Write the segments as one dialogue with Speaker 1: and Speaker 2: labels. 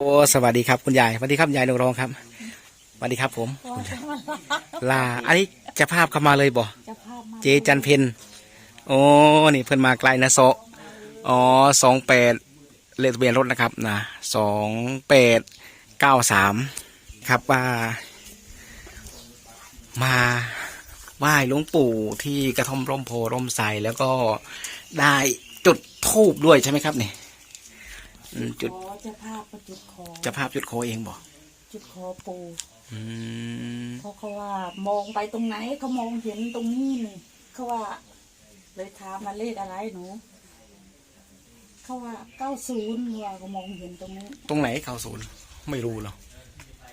Speaker 1: โอ้สวัสดีครับคุณยายสวัสดีครับยายนงรองครับสวัสดีครับ ผมคุณยายลาอันนี้จะภาพเข้ามาเลยบ่
Speaker 2: จะภาพมา
Speaker 1: เจจันเพนโอ้นี่เพิ่นมาไกลนะโซะอ๋อสองแปดเลขทะเบียนรถนะครับนะสองแปดเก้าสามครับว่า มาไหว้หลวงปู่ที่กระท่อมร่มโพร่มใสแล้วก็ได้จุดทูบด้วยใช่ไหมครับเนี่ยอืมจุด
Speaker 2: ขอ จะภาพประจุดคอ
Speaker 1: เจะภาพจุดโคเองบ่
Speaker 2: จุดคอปู
Speaker 1: อืม
Speaker 2: เพราะเขาว่ามองไปตรงไหนเขามองเห็นตรงนี้นี่เขาว่า เลยถามมาเลขอะไรหนูเขาว่าเก้าศูนย์ว่าก็มองเห็นตรงนี้
Speaker 1: ตรงไหนเขาศูนย์ไม่รู้หรอก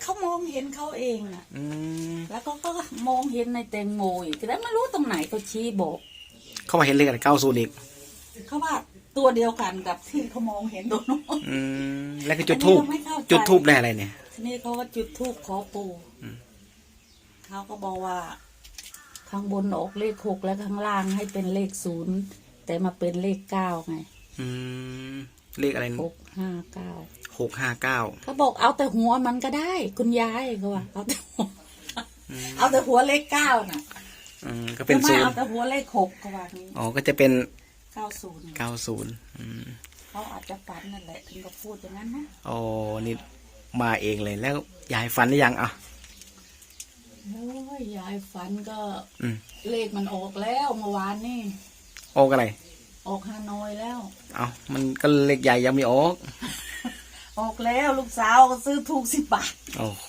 Speaker 2: เขามองเห็นเขาเองน่ะ
Speaker 1: อืม
Speaker 2: แล้วก็ก็มองเห็นในแตงโมอีกแต่ไม่รู้ตรงไหนเขาชี้บอก
Speaker 1: เขามาเห็นเลขอะไรเก้าศูนย์อีก
Speaker 2: เขาว่าตัวเดียวกันกับที่เขามองเห็นตรงนู้น
Speaker 1: อืม แล้วก็จุดทูบ
Speaker 2: อันนี้เราไม่เข้าใจ
Speaker 1: จุดทูบได้อะไรเนี่ย
Speaker 2: ทีนี้เขาก็จุดธูปขอปู
Speaker 1: อืม
Speaker 2: เขาก็บอกว่า ข้างบนออกเลขหกแล้วข้างล่างให้เป็นเลขศูนย์แต่มาเป็นเลขเก้าไง
Speaker 1: อืมเลขอะไร
Speaker 2: หกห้าเก้า
Speaker 1: หกห้าเก้า
Speaker 2: เขาบอกเอาแต่หัวมันก็ได้ คุณยายเขาว่าเอาแต่หัวเอาแต่หัวเลขเก้าน่ะ
Speaker 1: อืมก็เป็น
Speaker 2: ทำไม
Speaker 1: ศูน
Speaker 2: เอา
Speaker 1: ย์
Speaker 2: แต่หัวเลขหกเขาว่างี้
Speaker 1: อ๋อก็จะเป็น
Speaker 2: เก้าศูนย์
Speaker 1: เก้าศูนย์อืม
Speaker 2: เขาอาจจะฝันนั่นแหละถึงกับพูดอย่างนั้นนะ
Speaker 1: โอ้นี่มาเองเลยแล้วยายฝันหรือยังอะ
Speaker 2: โอ้ยยายฝันก็
Speaker 1: อืม
Speaker 2: เลขมันออกแล้วเมื่อวานนี่
Speaker 1: ออกอะไร
Speaker 2: ออกฮานอยแล้ว
Speaker 1: เอามันก็เลขใหญ่ยังไม่ออก
Speaker 2: ออกแล้วลูกสาวก็ซื้อถูกสิบบาท
Speaker 1: โอ้โห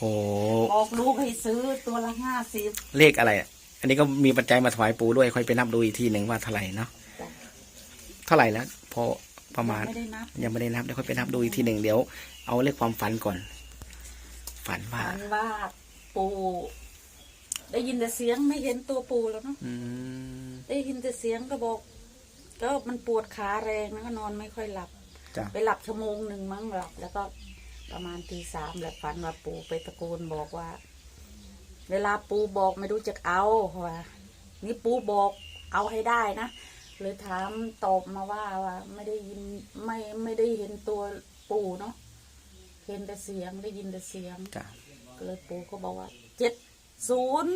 Speaker 2: บอกลูกให้ซื้อตัวละห้าสิบ
Speaker 1: เลขอะไรอะอันนี้ก็มีปัจจัยมาถวายปู่ด้วยค่อยไปนับดูอีกทีหนึ่งว่าเท่าไหร่เนาะ เท่าไหร่แล้วพอ ประมาณ
Speaker 2: ไม่ได้นับ
Speaker 1: ยังไม่ได้นับเดี๋ยวค่อยไปนับดูอีกทีหนึ่งเดี๋ยว เอาเลขความฝันก่อน ฝันว่า
Speaker 2: ฝันว่าปูได้ยินแต่เสียงไม่เห็นตัวปูแล้วเนาะ
Speaker 1: อืม
Speaker 2: ได้ยินแต่เสียงก็บอก ก็มันปวดขาแรงแล้วก็นอนไม่ค่อยหลับ
Speaker 1: จ้ะ
Speaker 2: ไปหลับชั่วโมงหนึ่งมั้งหลับ แล้วก็ประมาณตีสามแหละฝันว่าปูไปตะโกนบอกว่า เวลาปูบอกไม่รู้จักเอาเขาว่านี่ปูบอกเอาให้ได้นะ เลยถามตอบมาว่าว่า ไม่ได้ยินไม่ไม่ได้เห็นตัวปูเนาะเห็นแต่เสียงได้ยินแต่เสียง
Speaker 1: จ้ะ
Speaker 2: ก็เลยปูก็บอกว่าเจ็ดศูนย์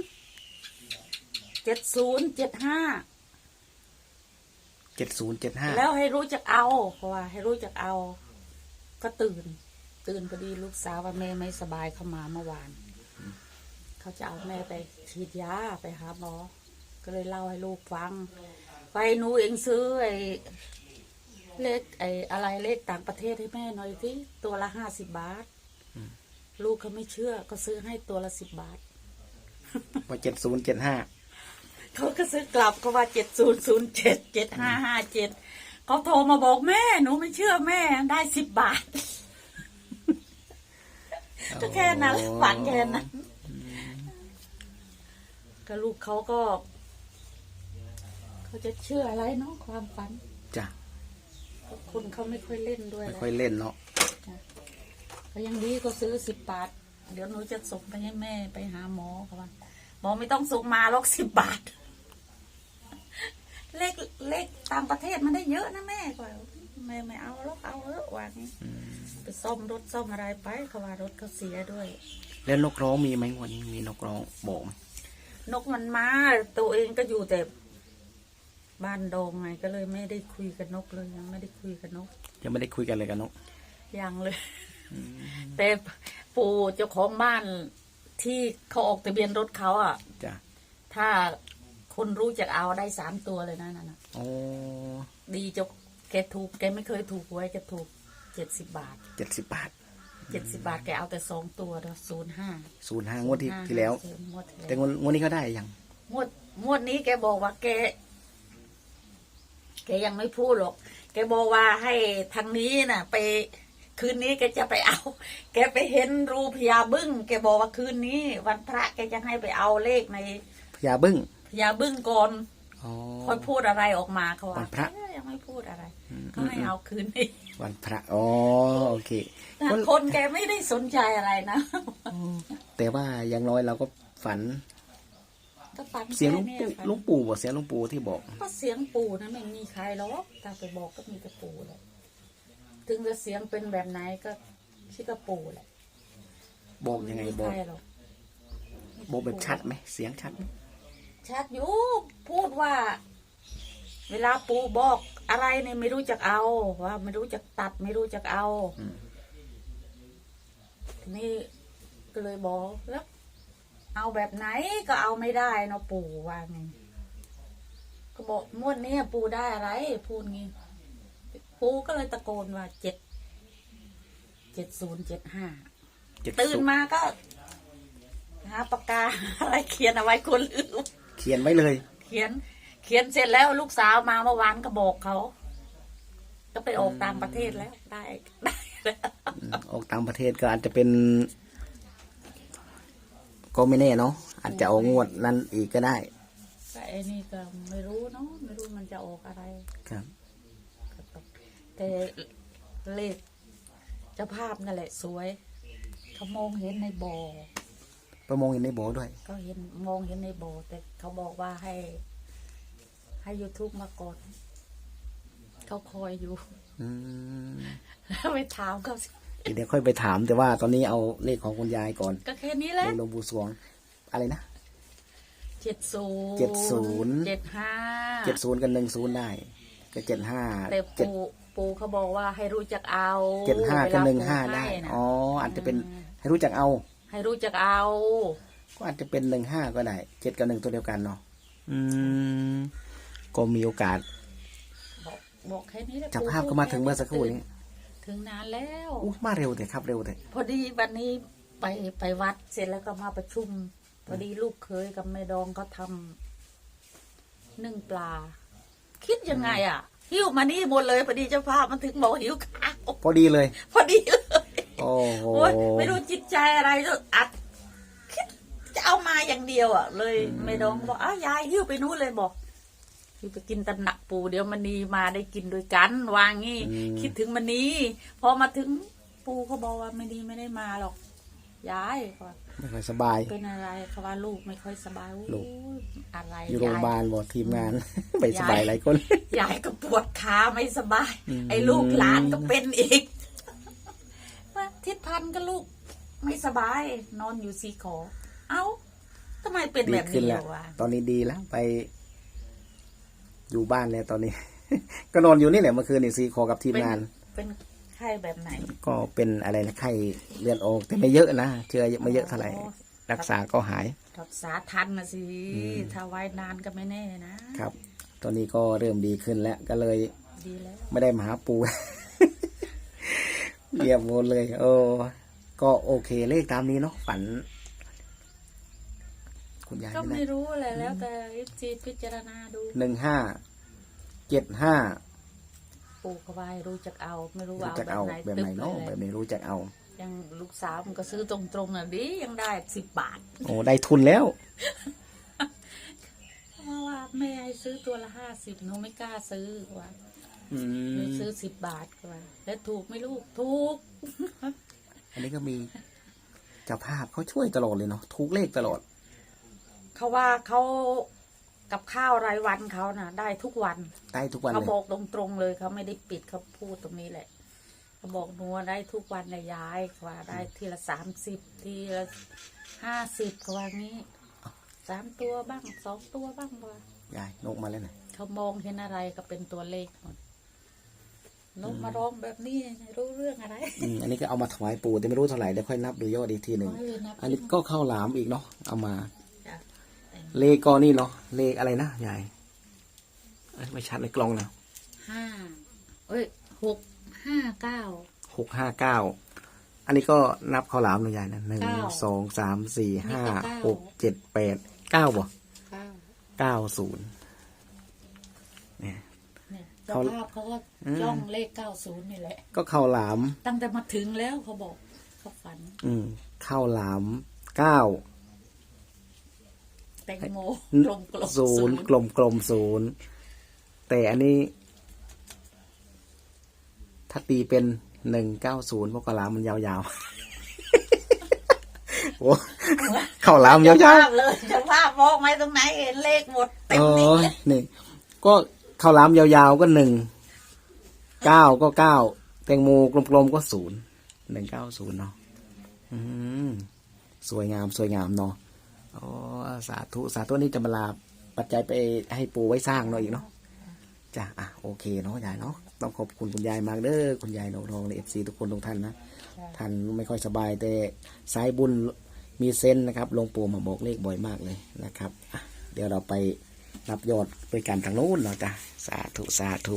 Speaker 2: เจ็ดศูนย์เจ็ดห้า
Speaker 1: เจ็ดศูนย์เจ็ดห้า
Speaker 2: แล้วให้รู้จักเอาเพราะว่า ให้รู้จักเอา ก็ตื่น ตื่นพอดีลูกสาวว่าแม่ไม่สบายเข้ามาเมื่อวาน เขาจะเอาแม่ไปฉีดยาไปหาหมอก็เลยเล่าให้ลูกฟัง ไปหนูเองซื้อไอ้เลขไอ้อะไรเลขต่างประเทศให้แม่หน่อยสิตัวละห้าสิบบาท ลูกเขาไม่เชื่อ ก็ซื้อให้ตัวละสิบบาท
Speaker 1: ว่าเจ็ดศูนย์เจ็ดห้า
Speaker 2: เขาก็ซื้อกลับก็ว่าเจ็ดศูนย์ศูนย์เจ็ดเจ็ดห้าห้าเจ็ดเขาโทรมาบอกแม่ หนูไม่เชื่อแม่ได้สิบบาท ก็แค่นั้นฝันแค่นั้นก็ลูกเขาก็ เขาจะเชื่ออะไรเนาะความฝัน
Speaker 1: จ้ะ
Speaker 2: คนเขาไม่ค่อยเล่นด้วย
Speaker 1: ไม่
Speaker 2: แหละ
Speaker 1: ค่อยเล่นเนาะ
Speaker 2: ก็ยังดีก็ซื้อสิบบาท เดี๋ยวหนูจะส่งไปให้แม่ไปหาหมอเขาว่าหมอไม่ต้องส่งมาหรอกสิบบาท เลขเลขต่างประเทศมันได้เยอะนะแม่ก็ว่าแม่ไม่เอาหรอกเอาเถอะว่างี้ไปซ่อมรถซ่อมอะไรไปเขาว่ารถเขาเสียด้วย
Speaker 1: แล้วนกร้องมีไหมวันนี้มีนกร้องบอกไหม
Speaker 2: นกมันมาตัวเองก็อยู่แต่ บ้านดงไงก็เลยไม่ได้คุยกับนกเลยยังไม่ได้คุยกับนก
Speaker 1: ยังไม่ได้คุยกันเลยกับนก
Speaker 2: ยังเลย แต่ปู่เจ้าของบ้านที่เขาออกทะเบียนรถเขาอะ
Speaker 1: จ้ะ
Speaker 2: ถ้าคนรู้จักเอาได้สามตัวเลยนะนั่นน่ะ
Speaker 1: โอ้
Speaker 2: ดีเจ้าแกถูกแกไม่เคยถูกไว้แกถูกเจ็ดสิบบาท
Speaker 1: เจ็ดสิบบาท
Speaker 2: เจ็ดสิบบาทแกเอาแต่สองตัวศูนย์ห้า
Speaker 1: ศูนย์ห้างวดที่ที่แล้ว
Speaker 2: งวดที่
Speaker 1: แต่
Speaker 2: แล้ว
Speaker 1: งวดงวดนี้เขาได้ยัง
Speaker 2: งวดงวดนี้แกบอกว่าแก แกยังไม่พูดหรอก แกบอกว่าให้ทางนี้น่ะ ไปคืนนี้แกจะไปเอา แกไปเห็นรูพญาบึ้ง แกบอกว่าคืนนี้ วันพระแกจะให้ไปเอาเลขใน
Speaker 1: พญาบึ้ง
Speaker 2: พญาบึ้งก่อน
Speaker 1: อ๋อ
Speaker 2: ค่อยพูดอะไรออกมาเขา
Speaker 1: วั
Speaker 2: ว่าน
Speaker 1: พระ
Speaker 2: เอ้ยยังไม่พูดอะไร
Speaker 1: อืม
Speaker 2: เขาให้เอาคืนนี้
Speaker 1: วันพระอ๋อโอเค
Speaker 2: แต่
Speaker 1: คน
Speaker 2: คนแกไม่ได้สนใจอะไรนะ
Speaker 1: แต่ว่าอย่างน้อยเราก็ฝัน
Speaker 2: ก็ฟัง
Speaker 1: เสียงหลุง
Speaker 2: แค่
Speaker 1: ปู่
Speaker 2: นี้ฝัน
Speaker 1: หลุงปู่บอกเสียงหลุงปู่ที่บอก
Speaker 2: ก็เสียงปู่นะไม่มีใครหรอกถ้าไปบอกก็มีแต่ปู่แหละถึงจะเสียงเป็นแบบไหนก็ชิกาปูแหละ
Speaker 1: บอกยังไงบอก
Speaker 2: ใช่หรอก
Speaker 1: บอกแบบชัดไหมเสียงชัดไหม
Speaker 2: ชัดอยู่พูดว่า เวลาปูบอกอะไรเนี่ยไม่รู้จักเอาว่า ไม่รู้จักตัด ไม่รู้จักเอาทีนี่ก็เลยบอกแล้ว เอาแบบไหนก็เอาไม่ได้เนาะปู่ว่าไงก็บอกมวดนี้ปูได้อะไร พูดงี้ ปูก็เลยตะโกนว่าเจ็ดเจ็ดศูนย์เจ็ดห้า
Speaker 1: เจ็ด
Speaker 2: ตื่น
Speaker 1: ศูนย์
Speaker 2: มาก็หาปากกาอะไรเขียนเอาไว้คนลืม
Speaker 1: เขียนไว้เลย
Speaker 2: เขียน เขียนเสร็จแล้วลูกสาวมาเมื่อวานก็บอกเขา ก็ไปออกต่างประเทศแล้วได้ได้แล้ว
Speaker 1: อืมออกต่างประเทศก็อาจจะเป็น ก็ไม่แน่เนาะอาจจะเอางวดนั้นอีกก็ได้
Speaker 2: ก็ไอ้นี่ก็ไม่รู้เนาะไม่รู้มันจะออกอะไร
Speaker 1: ครับ
Speaker 2: ก็ต้องแต่เลขเจ้าภาพนั่นแหละสวย เขามองเห็นในบ่อ
Speaker 1: ประมงเห็นในโบด้วย
Speaker 2: ก็เห็นมองเห็นในบ่อแต่เขาบอกว่าให้ ให้ YouTube มาก่อนเขาคอยอยู่
Speaker 1: อืม
Speaker 2: แล้วไปถามเขาสิ
Speaker 1: เดี๋ยวค่อยไปถามแต่ว่าตอนนี้เอาเลขของคุณยายก่อน
Speaker 2: ก็แค่นี้แหละ
Speaker 1: เลขหลวงปู่สวง อะไรนะ
Speaker 2: เจ็ดศูนย์
Speaker 1: เจ็ดศูนย์
Speaker 2: เจ็ดห้า
Speaker 1: เจ็ดศูนย์กับหนึ่งศูนย์ได้ ก็เจ็ดห้า
Speaker 2: แต่
Speaker 1: เจ็ด
Speaker 2: ปูปูเขาบอกว่าให้รู้จักเอา
Speaker 1: เจ็ดห้ากับ
Speaker 2: วล
Speaker 1: หนึ่งห้า
Speaker 2: ปู
Speaker 1: ได้
Speaker 2: นะ
Speaker 1: อ๋ออาจจะเป็นให้รู้จักเอา
Speaker 2: ให้รู้จักเอา
Speaker 1: ก็อาจจะเป็นหนึ่งห้าก็ได้เจ็ดกับหนึ่งตัวเดียวกันเนาะอืมก็มีโอกาส
Speaker 2: บอกบอกแค่นี้แหละ
Speaker 1: จับ
Speaker 2: ปู่
Speaker 1: ภาพก็มาถึงเมื่อสักครู่นี้
Speaker 2: ถึงนานแล้ว
Speaker 1: อู้มาเร็วแต่ครับเร็วแต่
Speaker 2: พอดีวันนี้ไปไปวัดเสร็จแล้วก็มาประชุม พอดีลูกเคยกับแม่ดองก็ทำนึ่งปลา คิดยังไงอะหิ้วมานี่หมดเลย พอดีเจ้าภาพมันถึงบอกหิ้วข้าว
Speaker 1: พอดีเลย
Speaker 2: พอดีเลย
Speaker 1: โอ้โห
Speaker 2: โอ๊ยไม่รู้จิตใจอะไรก็อัดคิดจะเอามาอย่างเดียวอะ เลยแม่ดองบอกอ้าวยายหิ้วไปนู้นเลยบอก หิ้วไปกินตำหนักปูเดี๋ยวมันนีมาได้กินด้วยกันวางงี้คิดถึงมันนีพอมาถึงปูเขาบอกว่าไม่ดีไม่ได้มาหรอกยายเขาว่า
Speaker 1: ไม่ค่อยสบาย
Speaker 2: เป็นอะไรเขาว่าลูกไม่ค่อยสบายอู้
Speaker 1: ลูก
Speaker 2: อะไร
Speaker 1: อยู่โรงพยาบาลบอกทีมงานไปสบาย
Speaker 2: ยาย
Speaker 1: หลายคน
Speaker 2: ยายก็ปวดขาไม่สบาย
Speaker 1: อืม
Speaker 2: ไอ้ลูกหลานก็เป็นอีกว่าทิศพันธ์ก็ลูกไม่สบาย นอนอยู่สีขอ เอ้าทำไมเป็น
Speaker 1: ดี
Speaker 2: แบบ
Speaker 1: ขึ้น
Speaker 2: นี้
Speaker 1: แล้ว
Speaker 2: วะ
Speaker 1: ตอนนี้ดีแล้วไป อยู่บ้านแล้วตอนนี้ ก็นอนอยู่นี่แหละเมื่อคืนนี่ซีคอกับทีม
Speaker 2: เป็น
Speaker 1: งาน
Speaker 2: เป็นไข้แบบไหน
Speaker 1: ก็เป็นอะไรนะไข้เลือดออกแต่ไม่เยอะนะเชื้อไม่เยอะเท่าไหร่
Speaker 2: อ๋อ
Speaker 1: รักษาก็หาย
Speaker 2: รักษาทันนะสิ
Speaker 1: อืม
Speaker 2: ถ้าไว้นานก็ไม่แน่นะ
Speaker 1: ครับ ตอนนี้ก็เริ่มดีขึ้นแล้วก็เลย
Speaker 2: ดีแล้ว
Speaker 1: ไม่ได้มาหาปู เรียบหมดเลย โอ้ก็โอเคเลขตามนี้เนาะฝัน คุณยาย
Speaker 2: ก็
Speaker 1: ไม่
Speaker 2: ไม่
Speaker 1: ได้
Speaker 2: รู้แหละแล้วแต่จีพิจารณาดู
Speaker 1: หนึ่งห้าเจ็ดห้า
Speaker 2: ปู่เขาว่าให้รู้จักเอา ไม่รู้
Speaker 1: รู้
Speaker 2: ว่า
Speaker 1: จัก
Speaker 2: เอา
Speaker 1: เอา
Speaker 2: แบบ
Speaker 1: แบบ
Speaker 2: ไหน
Speaker 1: ไหนเนาะ
Speaker 2: ตึ๊บ
Speaker 1: แบ
Speaker 2: เลย
Speaker 1: บนี้รู้จักเอา
Speaker 2: ยังลูกสาวมันก็ซื้อตรงๆน่ะดิยังได้สิบบาท
Speaker 1: โอ้ได้ทุนแล้ว
Speaker 2: เพราะว่าแม่ให้ซื้อตัวละห้าสิบหนูไม่กล้าซื้อว่า
Speaker 1: อื
Speaker 2: หนู
Speaker 1: ม
Speaker 2: ซื้อสิบบาทกว่าแล้วถูกไหม่ลูกถูก
Speaker 1: อันนี้ก็มีเจ้าภาพเขาช่วยตลอดเลยเนาะทุกเลขตลอด
Speaker 2: เขาว่าเขากับข้าวรายวันเขาน่ะ ได้ทุกวัน
Speaker 1: ได้ทุกวัน
Speaker 2: เขา
Speaker 1: เลย
Speaker 2: บอกตรงๆเลยเขาไม่ได้ปิดเขาพูดตรงนี้แหละเขาบอกหนูว่าได้ทุกวันเลยยายเขาว่าได้ทีละสามสิบทีละห้าสิบเขาว่างี้สามตัวบ้างสองตัวบ้างว่ายา
Speaker 1: ยนกมาแล้วนะ
Speaker 2: เขามองเห็นอะไรก็เป็นตัวเลขหมดนกมาร้องแบบนี้ไม่รู้เรื่องอะไร
Speaker 1: อืมอันนี้ก็เอามาถวายปู่แต่ไม่รู้เท่าไหร่เดี๋ยวค่อยนับดูยอดอีกทีหนึ่ง
Speaker 2: ขอให้เลยนับ
Speaker 1: อันนี้ก็เข้าวหลามอีกเนาะเอามา
Speaker 2: จ้ะ
Speaker 1: เลขก็นี่เนาะเลขอะไรนะยายเอ้ยไม่ชัดในกล้องนะ
Speaker 2: ห้าเอ้ยหกห้าเก้า
Speaker 1: หกห้าเก้าอันนี้ก็นับข้าวหลามเลยยายนะหนึ่ง
Speaker 2: เก้า
Speaker 1: สองสามสี่ห้า
Speaker 2: มีแต่เก้า
Speaker 1: หกเจ็ดแปดเก้าบ่
Speaker 2: เก้า
Speaker 1: เก้าศูนย์เนี่ย
Speaker 2: เนี่ยเจ้า
Speaker 1: เขา
Speaker 2: ภาพเขาก็
Speaker 1: อืม
Speaker 2: จ้องเลขเก้าศูนย์นี่แหละ
Speaker 1: ก็ข้าวหลาม
Speaker 2: ตั้งแต่มาถึงแล้วเขาบอกเขาฝัน
Speaker 1: อืมข้าวหลามเก้า
Speaker 2: แตงโมกลมกลม
Speaker 1: ศูนย์กลมกลมศูนย์แต่อันนี้ ถ้าตีเป็นหนึ่งเก้าศูนย์เพราะข้าวหลามมันยาวๆโอ้ข้าวหลามยา
Speaker 2: เจ้าวภาพเลยเจ้าภาพมองไหมตรงไหนเห็นเลขหมด
Speaker 1: ๆ
Speaker 2: เต็ม
Speaker 1: โอ้
Speaker 2: นี่
Speaker 1: ยนี่ก็ข้าวหลามยาวๆก็หนึ่งเก้าก็เก้าแตงโมกลมๆก็ศูนย์หนึ่งเก้าศูนย์เนาะอืมสวยงามสวยงามเนาะ อ๋อสาธุสาธุนี่จะมาลาปัจจัยไปให้ปู่ไว้สร้างเนาะอีกเนาะจ้ะอะโอเคเนาะยายเนาะต้องขอบคุณคุณยายมากเด้อคุณยายดอกทองในเอฟซีทุกคนทุกท่านนะท่านไม่ค่อยสบายแต่สายบุญมีเซนส์นะครับหลวงปู่มาบอกเลขบ่อยมากเลยนะครับอะเดี๋ยวเราไปรับยอดด้วยกันทางโน้นเนาะจ้ะสาธุสาธุ